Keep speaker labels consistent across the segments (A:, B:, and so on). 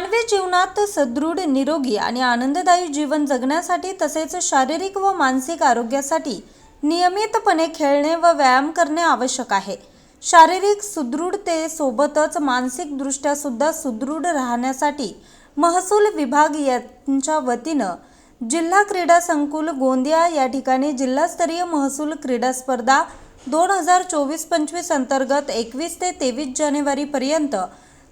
A: मानवी जीवनात सदृढ निरोगी आणि आनंददायी जीवन जगण्यासाठी तसेच शारीरिक व मानसिक आरोग्यासाठी नियमितपणे खेळणे व व्यायाम करणे आवश्यक आहे. शारीरिक सुदृढतेसोबतच मानसिकदृष्ट्या सुद्धा सुदृढ राहण्यासाठी महसूल विभाग यांच्या वतीनं जिल्हा क्रीडा संकुल गोंदिया या ठिकाणी जिल्हास्तरीय महसूल क्रीडा स्पर्धा दोन हजार चोवीस पंचवीस अंतर्गत एकवीस ते तेवीस जानेवारीपर्यंत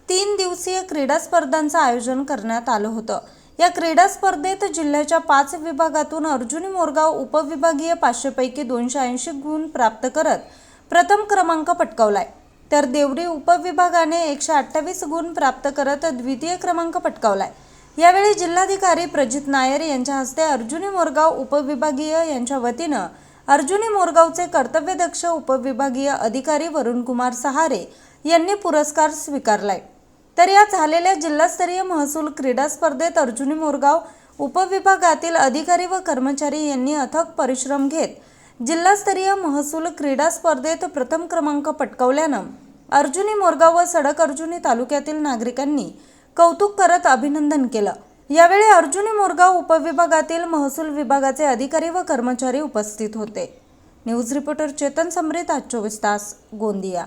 A: तीन दिवसीय क्रीडा स्पर्धांचं आयोजन करण्यात आलं होतं. या क्रीडा स्पर्धेत जिल्ह्याच्या पाच विभागातून अर्जुनी मोरगाव उपविभागीय पाचशेपैकी दोनशे ऐंशी गुण प्राप्त करत प्रथम क्रमांक पटकावलाय. तर देवरी उपविभागाने एकशे अठ्ठावीस गुण प्राप्त करत द्वितीय क्रमांक पटकावलाय. यावेळी जिल्हाधिकारी प्रजित नायर यांच्या हस्ते अर्जुनी मोरगाव उपविभागीय यांच्या वतीनं अर्जुनी मोरगावचे कर्तव्यदक्ष उपविभागीय अधिकारी वरुणकुमार सहारे यांनी पुरस्कार स्वीकारलाय. तर या झालेल्या जिल्हास्तरीय महसूल क्रीडा स्पर्धेत अर्जुनी मोरगाव उपविभागातील अधिकारी व कर्मचारी यांनी अथक परिश्रम घेत जिल्हास्तरीय महसूल क्रीडा स्पर्धेत प्रथम क्रमांक पटकावल्यानं अर्जुनी मोरगाव व सडक अर्जुनी तालुक्यातील नागरिकांनी कौतुक करत अभिनंदन केलं. यावेळी अर्जुनी मोरगाव उपविभागातील महसूल विभागाचे अधिकारी व कर्मचारी उपस्थित होते. न्यूज रिपोर्टर चेतन समृत आज चोवीस तास गोंदिया.